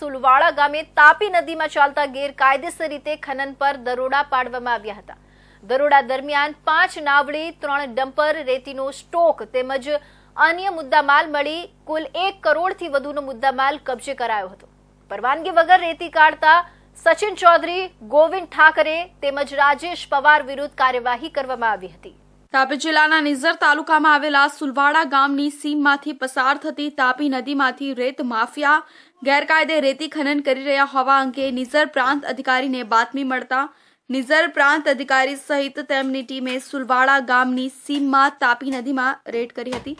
સુલવાડા ગામે તાપી નદીમાં ચાલતા ગેરકાયદેસર રીતે ખનન પર દરોડા પાડવામાં આવ્યા હતા. દરોડા દરમિયાન પાંચ નાવડી, ત્રણ ડમ્પર, રેતીનો સ્ટોક તેમજ અન્ય મુદ્દામાલ મળી કુલ એક કરોડથી વધુનો મુદ્દામાલ કબજે કરાયો હતો. પરવાનગી વગર રેતી કાઢતા સચિન ચૌધરી, ગોવિંદ ઠાકરે તેમજ રાજેશ પવાર વિરુદ્ધ કાર્યવાહી કરવામાં આવી હતી. તાપી જિલ્લાના નિઝર તાલુકામાં આવેલા સુલવાડા ગામની સીમમાંથી પસાર થતી તાપી નદીમાંથી રેત માફિયા ગેરકાયદે રેતી ખનન કરી રહ્યા હોવા અંગે નિઝર પ્રાંત અધિકારીને બાતમી મળતા નિઝર પ્રાંત અધિકારી સહિત તેમની ટીમે સુલવાડા ગામની સીમમાં તાપી નદીમાં રેડ કરી હતી.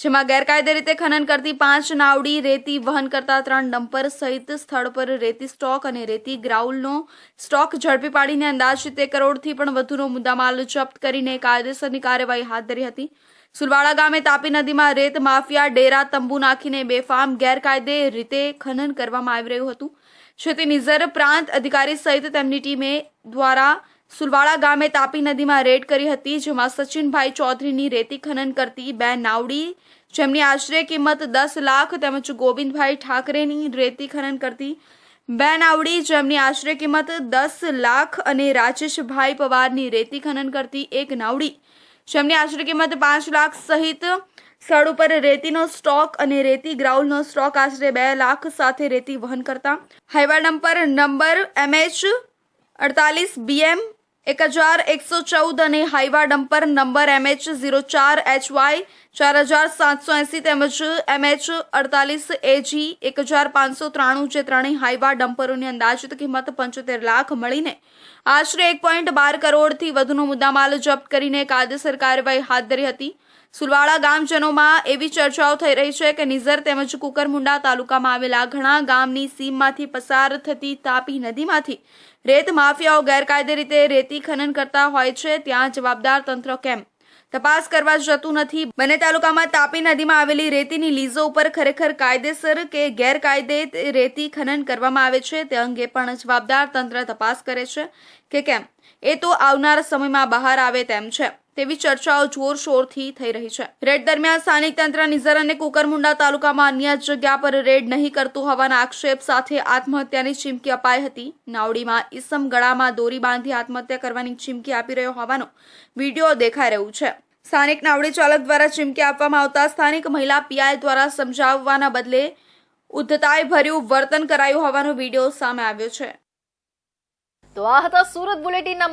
જેમાં ગેરકાયદે રીતે ખનન કરતી પાંચ નાવડી રેતી વહન કરતા ત્રણ ડમ્પર સહિત સ્થળ પર રેતી સ્ટોક અને રેતી ગ્રાઉલનો સ્ટોક ઝડપી પાડીને અંદાજિત એક કરોડથી પણ વધુનો મુદ્દામાલ જપ્ત કરીને કાયદેસરની કાર્યવાહી હાથ ધરી હતી. સુલવાડા ગામે તાપી નદીમાં રેત માફિયા ડેરા તંબુ નાખીને બેફામ ગેરકાયદે રીતે ખનન કરવામાં આવી રહ્યું હતું. જેથી નિઝર પ્રાંત અધિકારી સહિત તેમની ટીમે દ્વારા સુલવાડા ગામે તાપી નદીમાં રેડ કરી હતી, જેમાં સચિનભાઈ ચૌધરીની રેતી ખનન કરતી બે નાવડી, જેમની આશરે કિંમત દસ લાખ તેમજ ગોવિંદભાઈ ઠાકરેની રેતી ખનન કરતી બે નાવડી, જેમની આશરે કિંમત દસ લાખ અને રાજેશભાઈ પવારની રેતી ખનન કરતી એક નાવડી, જેમની આશરે કિંમત પાંચ લાખ સહિત સ્થળ ઉપર રેતીનો સ્ટોક અને રેતી ગ્રાઉલનો સ્ટોક આશરે બે લાખ સાથે રેતી વહન કરતા. હાઈવા નંબર નંબર એમએચ અડતાલીસ બીએમ એક હજાર એકસો ચૌદ અને Hyva dumper number MH zero ચાર એચ વાય ચાર હજાર સાતસો એંસી તેમજ એમએચ અડતાલીસ એજી એક હજાર પાંચસો ત્રાણું જે ત્રણેય હાઈવા ડમ્પરોની અંદાજિત કિંમત પંચોતેર લાખ મળીને આશરે એક પોઈન્ટ બાર કરોડથી વધુનો મુદ્દામાલ જપ્ત કરીને કાયદેસર કાર્યવાહી હાથ ધરી હતી. સુલવાડા ગામજનોમાં એવી ચર્ચાઓ થઈ રહી છે કે નિઝર તેમજ કુકરમુંડા તાલુકામાં આવેલા ઘણા ગામની સીમમાંથી પસાર થતી તાપી નદીમાંથી રેત માફિયાઓ ગેરકાયદે રીતે રેતી ખનન કરતા હોય છે, ત્યાં જવાબદાર તંત્ર કેમ? તપાસ કરવા જતું નથી. બંને તાલુકામાં તાપી નદીમાં આવેલી રેતીની લીઝો ઉપર ખરેખર કાયદેસર કે ગેરકાયદે રેતી ખનન કરવામાં આવે છે, તે અંગે પણ જવાબદાર તંત્ર તપાસ કરે છે કે કેમ? એ તો આવનાર સમયમાં બહાર આવે તેમ છે. તેવી ચર્ચાઓ જોરશોરથી થઈ રહી છે. રેડ દરમિયાન સ્થાનિક તંત્ર નિઝર અને કુકરમુંડા તાલુકામાં અન્ય જગ્યા પર રેડ નહીં કરતું હોવાના આક્ષેપ સાથે આત્મહત્યાની ચીમકી અપાઈ હતી. નાવડીમાં ઈસમ ગળામાં દોરી બાંધી આત્મહત્યા કરવાની ચીમકી આપી રહ્યો હોવાનો વીડિયો દેખાઈ રહ્યું છે. સ્થાનિક નાવડી ચાલક દ્વારા ચીમકી આપવામાં આવતા સ્થાનિક મહિલા પીઆઈ દ્વારા સમજાવવાના બદલે ઉદ્ધતાઈ ભર્યું વર્તન કરાયું હોવાનો વીડિયો સામે આવ્યો છે. તો આ હતા સુરત બુલેટિનના